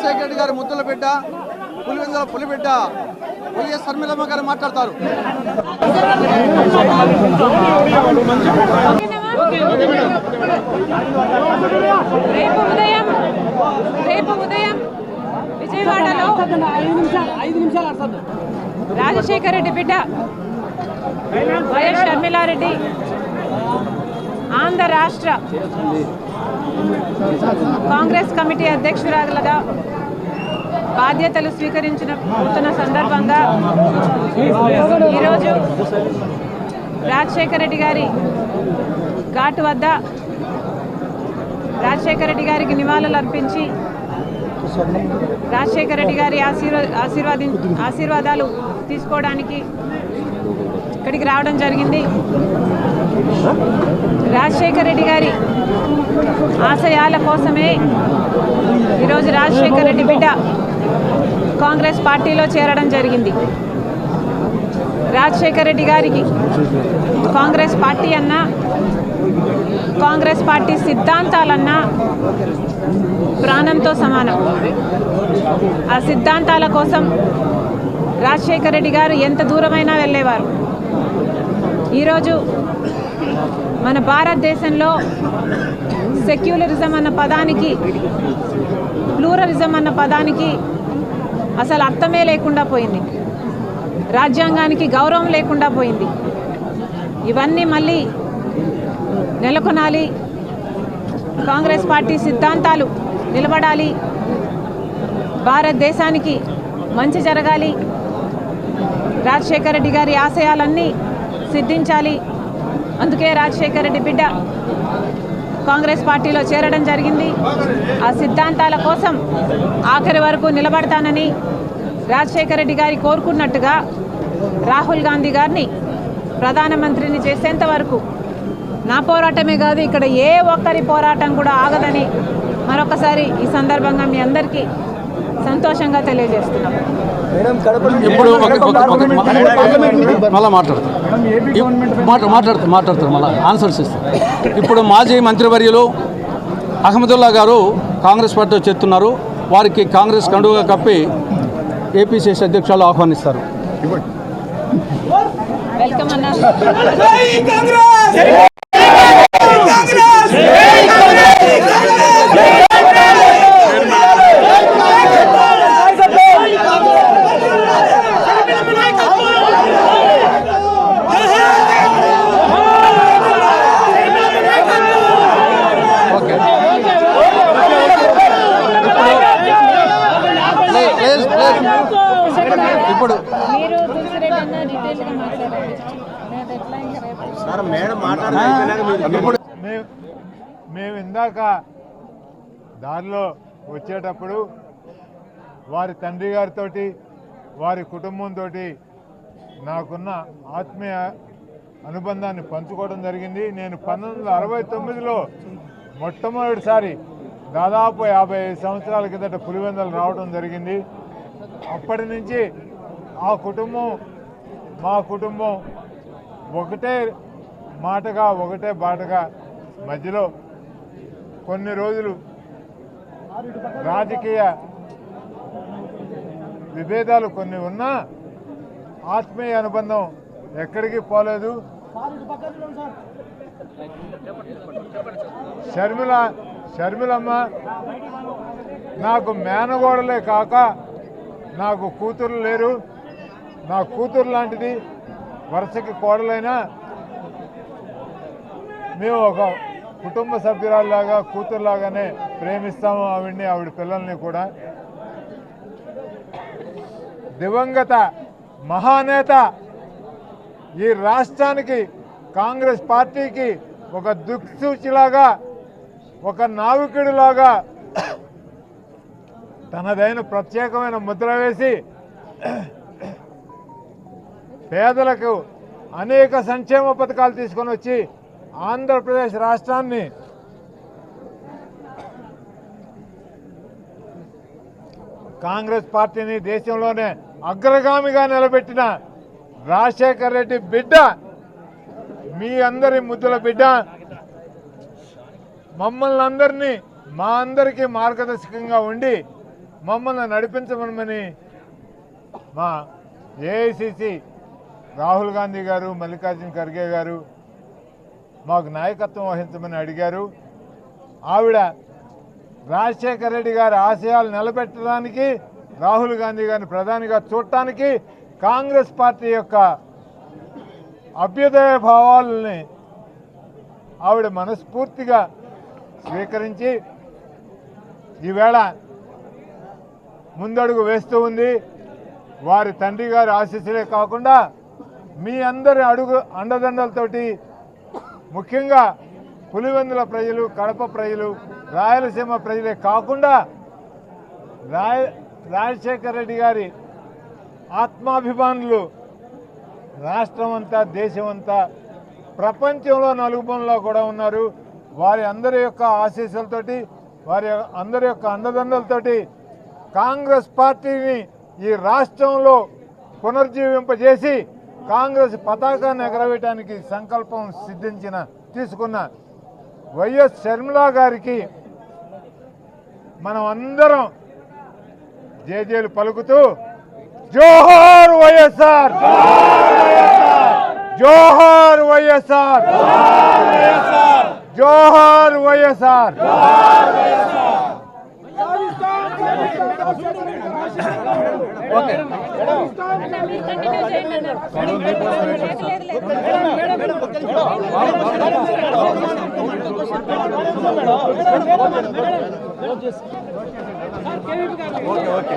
రాజశేఖర రెడ్డి గారి ముద్దుల బిడ్డ పులివెందుల పులిబిడ్డ వైఎస్ శర్మిలమ్మ గారు మాట్లాడతారు. రేపు ఉదయం రేపు ఉదయం విజయవాడలో రాజశేఖర రెడ్డి బిడ్డ వైఎస్ షర్మిలారెడ్డి ఆంధ్ర రాష్ట్ర కాంగ్రెస్ కమిటీ అధ్యక్షురాలుగా బాధ్యతలు స్వీకరించిన పోతున్న సందర్భంగా ఈరోజు రాజశేఖర రెడ్డి గారి ఘాటు వద్ద రాజశేఖర రెడ్డి గారికి నివాళులు అర్పించి రాజశేఖర రెడ్డి గారి ఆశీర్వా ఆశీర్వాది ఆశీర్వాదాలు తీసుకోవడానికి ఇక్కడికి రావడం జరిగింది. రాజశేఖర రెడ్డి గారి ఆశయాల కోసమే ఈరోజు రాజశేఖర రెడ్డి బిడ్డ కాంగ్రెస్ పార్టీలో చేరడం జరిగింది. రాజశేఖర రెడ్డి గారికి కాంగ్రెస్ పార్టీ అన్నా కాంగ్రెస్ పార్టీ సిద్ధాంతాలన్నా ప్రాణంతో సమానం. ఆ సిద్ధాంతాల కోసం రాజశేఖర రెడ్డి గారు ఎంత దూరమైనా వెళ్ళేవారు. ఈరోజు మన భారతదేశంలో సెక్యులరిజం అన్న పదానికి ప్లూరలిజం అన్న పదానికి అసలు అర్థమే లేకుండా పోయింది. రాజ్యాంగానికి గౌరవం లేకుండా పోయింది. ఇవన్నీ మళ్ళీ నెలకొనాలి. కాంగ్రెస్ పార్టీ సిద్ధాంతాలు నిలబడాలి. భారతదేశానికి మంచి జరగాలి. రాజశేఖర రెడ్డి గారి ఆశయాలన్నీ సిద్ధించాలి. అందుకే రాజశేఖర రెడ్డి బిడ్డ కాంగ్రెస్ పార్టీలో చేరడం జరిగింది. ఆ సిద్ధాంతాల కోసం ఆఖరి వరకు నిలబడతానని రాజశేఖర రెడ్డి గారి కోరుకున్నట్టుగా రాహుల్ గాంధీ గారిని ప్రధానమంత్రిని చేసేంత వరకు నా పోరాటమే కాదు ఇక్కడ ఏ ఒక్కరి పోరాటం కూడా ఆగదని మరొకసారి ఈ సందర్భంగా మీ అందరికీ సంతోషంగా తెలియజేస్తున్నాం. మాట్లాడతారు మాట మాట్లాడతారు మాట్లాడతారు మళ్ళీ ఆన్సర్స్ ఇస్తారు ఇప్పుడు మాజీ మంత్రివర్యులు అహ్మదుల్లా గారు కాంగ్రెస్ పార్టీలో చేస్తున్నారు వారికి కాంగ్రెస్ కండుగా కప్పి ఏపీసీసీ అధ్యక్షులు ఆహ్వానిస్తారు. వెల్కమ్ అన్న. మేము ఇందాక దారిలో వచ్చేటప్పుడు వారి తండ్రి గారితో వారి కుటుంబంతో నాకున్న ఆత్మీయ అనుబంధాన్ని పంచుకోవడం జరిగింది. నేను పంతొమ్మిది వందల అరవై తొమ్మిదిలో మొట్టమొదటిసారి దాదాపు యాభై ఐదు సంవత్సరాల కిందట పులివెందలు రావడం జరిగింది. అప్పటి నుంచి ఆ కుటుంబం మా కుటుంబం ఒకటే మాటగా ఒకటే బాటగా మధ్యలో కొన్ని రోజులు రాజకీయ విభేదాలు కొన్ని ఉన్నా ఆత్మీయ అనుబంధం ఎక్కడికి పోలేదు. షర్మిల షర్మిలమ్మ నాకు మేనగోడలే కాక నాకు కూతురు లేరు. నా కూతురు లాంటిది వరుసకి కోడలైనా మేము ఒక కుటుంబ సభ్యురాల్లాగా కూతురులాగానే ప్రేమిస్తాము ఆవిడ్ని ఆవిడ పిల్లల్ని కూడా. దివంగత మహానేత ఈ రాష్ట్రానికి కాంగ్రెస్ పార్టీకి ఒక దిక్సూచిలాగా ఒక నావికుడిలాగా తనదైన ప్రత్యేకమైన ముద్ర వేసి పేదలకు అనేక సంక్షేమ పథకాలు తీసుకొని వచ్చి ఆంధ్రప్రదేశ్ రాష్ట్రాన్ని కాంగ్రెస్ పార్టీని దేశంలోనే అగ్రగామిగా నిలబెట్టిన రాజశేఖర్ రెడ్డి బిడ్డ మీ అందరి ముద్దుల బిడ్డ మమ్మల్ని అందరినీ మా అందరికీ మార్గదర్శకంగా ఉండి మమ్మల్ని నడిపించమని మా ఏఐసిసి రాహుల్ గాంధీ గారు మల్లికార్జున ఖర్గే గారు మాకు నాయకత్వం వహించమని అడిగారు. ఆవిడ రాజశేఖర రెడ్డి గారి ఆశయాలు నిలబెట్టడానికి రాహుల్ గాంధీ గారిని ప్రధానిగా చూడటానికి కాంగ్రెస్ పార్టీ యొక్క అభ్యుదయ భావాలని ఆవిడ మనస్ఫూర్తిగా స్వీకరించి ఈవేళ ముందడుగు వేస్తూ ఉంది. వారి తండ్రి గారి ఆశీస్సులే కాకుండా మీ అందరి అడుగు అండదండలతోటి ముఖ్యంగా పులివెందుల ప్రజలు కడప ప్రజలు రాయలసీమ ప్రజలే కాకుండా రాయ రాజశేఖర రెడ్డి గారి ఆత్మాభిమానులు రాష్ట్రం అంతా ప్రపంచంలో నలుగుపంలో కూడా ఉన్నారు. వారి అందరి యొక్క ఆశీస్సులతోటి వారి అందరి యొక్క అండదండలతోటి కాంగ్రెస్ పార్టీని ఈ రాష్ట్రంలో పునర్జీవింపజేసి కాంగ్రెస్ పతాకాన్ని ఎగరవేయడానికి సంకల్పం సిద్ధించిన తీసుకున్న వైఎస్ షర్మిలా గారికి మనం అందరం జేజేలు పలుకుతూ జోహార్ వైఎస్ఆర్! జోహార్ వైఎస్ఆర్! జోహార్ వైఎస్ఆర్! Okay okay okay